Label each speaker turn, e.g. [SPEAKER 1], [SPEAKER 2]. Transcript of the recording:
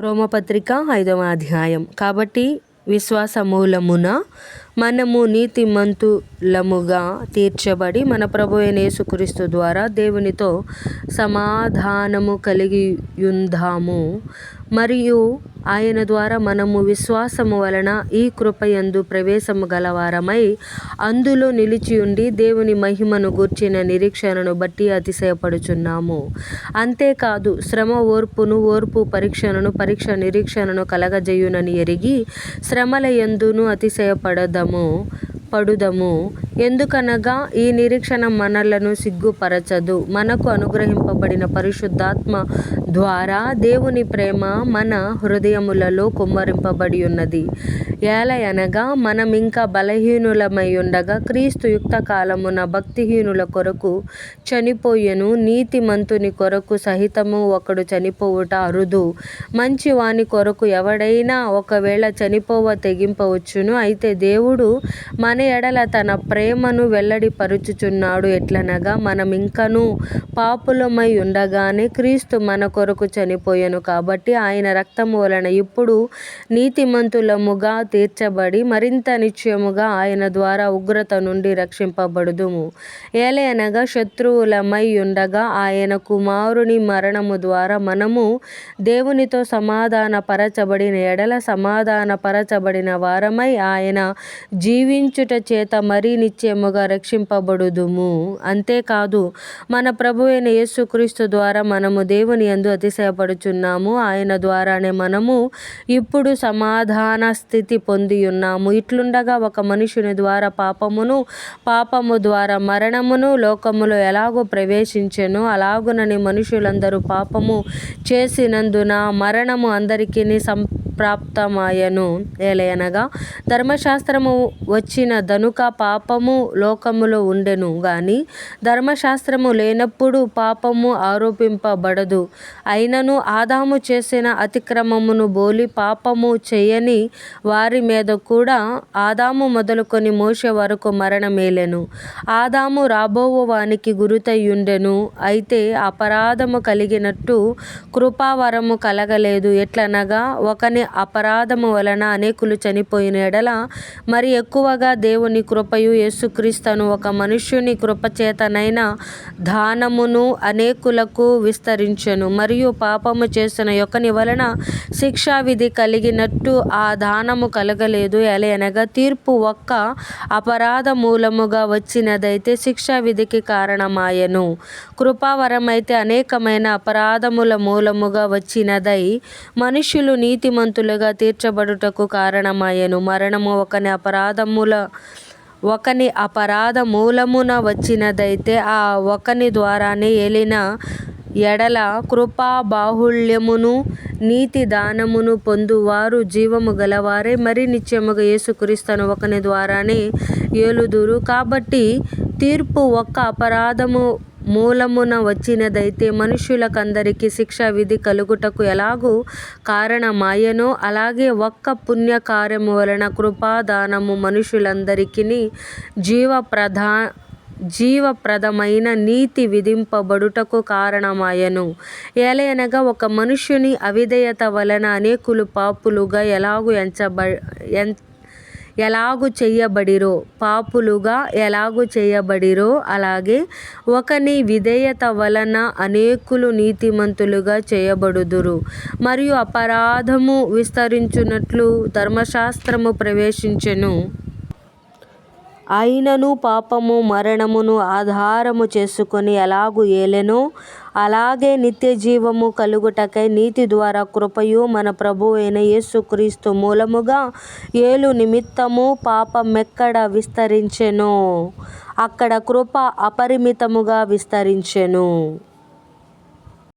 [SPEAKER 1] రోమపత్రిక ఐదవ అధ్యాయం. కాబట్టి విశ్వాస మూలమున మనము నీతిమంతులముగా తీర్చబడి మన ప్రభు అయిన యేసుక్రీస్తు ద్వారా దేవునితో సమాధానము కలిగియుందాము. మరియు ఆయన ద్వారా మనము విశ్వాసము వలన ఈ కృపయందు ప్రవేశము గలవారమై అందులో నిలిచి ఉండి దేవుని మహిమను గూర్చిన నిరీక్షణను బట్టి అతిశయపడుచున్నాము. అంతేకాదు శ్రమ ఓర్పును ఓర్పు పరీక్షలను పరీక్ష నిరీక్షణను కలగజేయునని ఎరిగి శ్రమల యందును అతిశయపడదాం పడుదము ఎందుకనగా ఈ నిరీక్షణ మనలను సిగ్గుపరచదు. మనకు అనుగ్రహింపబడిన పరిశుద్ధాత్మ ద్వారా దేవుని ప్రేమ మన హృదయములలో కుమ్మరింపబడి ఉన్నది ఏలయనగా మనం ఇంకా బలహీనులమై ఉండగా క్రీస్తు యుక్త కాలమున భక్తిహీనుల కొరకు చనిపోయెను. నీతిమంతుని కొరకు సహితము ఒకడు చనిపోవుట అరుదు. మంచి వాని కొరకు ఎవడైనా ఒకవేళ చనిపోవ తెగింపవచ్చును. అయితే దేవుడు మన ఎడల తన ప్రేమను వెల్లడిపరుచుచున్నాడు ఎట్లనగా మనమింకను పాపులమై ఉండగానే క్రీస్తు మన కొరకు చనిపోయాను. కాబట్టి ఆయన రక్తము వలన ఇప్పుడు నీతిమంతులముగా తీర్చబడి మరింత నిశ్చయముగా ఆయన ద్వారా ఉగ్రత నుండి రక్షింపబడుదుము. ఏలయనగా శత్రువులమై ఉండగా ఆయన కుమారుని మరణము ద్వారా మనము దేవునితో సమాధాన పరచబడిన ఎడల సమాధాన పరచబడిన వారమై ఆయన జీవించుట చేత మరీ నిత్యముగా రక్షింపబడుదుము. అంతేకాదు మన ప్రభు అయిన యేసుక్రీస్తు ద్వారా మనము దేవుని యందు అతిశయపడుచున్నాము. ఆయన ద్వారానే మనము ఇప్పుడు సమాధాన స్థితి పొంది ఉన్నాము. ఇట్లుండగా ఒక మనుషుని ద్వారా పాపమును పాపము ద్వారా మరణమును లోకములో ఎలాగో ప్రవేశించెను. అలాగునని మనుషులందరూ పాపము చేసినందున మరణము అందరికీ ప్రాప్తమాయను ఏలయనగా ధర్మశాస్త్రము వచ్చిన దనుక పాపము లోకములో ఉండెను గాని ధర్మశాస్త్రము లేనప్పుడు పాపము ఆరోపింపబడదు. అయినను ఆదాము చేసిన అతిక్రమమును బోలి పాపము చేయని వారి మీద కూడా ఆదాము మొదలుకొని మోషే వరకు మరణమేలెను. ఆదాము రాబోవు వానికి గురుతయ్యుండెను. అయితే అపరాధము కలిగినట్టు కృపావరము కలగలేదు. ఎట్లనగా ఒకని అపరాధము వలన అనేకులు చనిపోయిన ఎడల మరి ఎక్కువగా దేవుని కృపయు యేసుక్రీస్తును ఒక మనుష్యుని కృపచేతనైన దానమును అనేకులకు విస్తరించెను. మరియు పాపము చేసిన యొక్కని వలన శిక్షావిధి కలిగినట్టు ఆ దానము కలగలేదు. ఎలయనగా తీర్పు ఒక్క అపరాధ మూలముగా వచ్చినదైతే శిక్షావిధికి కారణమాయెను. కృపావరమైతే అనేకమైన అపరాధముల మూలముగా వచ్చినదై మనుషులు నీతిమంతు నీతిమంతులుగా తీర్చబడుటకు కారణమాయెను మరణము ఒకని అపరాధముల ఒకని అపరాధ మూలమున వచ్చినదైతే ఆ ఒకని ద్వారానే ఏలిన ఎడల కృపా బాహుళ్యమును నీతి దానమును పొందువారు జీవము గలవారే. మరి నిత్యముగా యేసుక్రీస్తును ఒకని ద్వారానే ఏలుదురు. కాబట్టి తీర్పు ఒక్క అపరాధము మూలమున వచ్చినదైతే మనుషులకందరికి శిక్షా విధి కలుగుటకు ఎలాగు కారణమాయెనో అలాగే ఒక్క పుణ్యకార్యము వలన కృపాదానము మనుషులందరికీని జీవ ప్రధా జీవప్రదమైన నీతి విధింపబడుటకు కారణమాయెను. ఏలయనగా ఒక మనుషుని అవిధేయత వలన అనేకులు పాపులుగా ఎలాగు ఎంచబ ఎం ఎలాగు చేయబడిరో పాపులుగా ఎలాగు చేయబడిరో అలాగే ఒకని విధేయత వలన అనేకులు నీతిమంతులుగా చేయబడుదురు. మరియు అపరాధము విస్తరించున్నట్లు ధర్మశాస్త్రము ప్రవేశించెను. అయినను పాపము మరణమును ఆధారము చేసుకొని ఎలాగు ఏలెనో అలాగే నిత్యజీవము కలుగుటకై నీతి ద్వారా కృపయు మన ప్రభు అయిన యేసుక్రీస్తు మూలముగా ఏలు నిమిత్తము పాపమెక్కడ విస్తరించెనో. అక్కడ కృప అపరిమితముగా విస్తరించెను.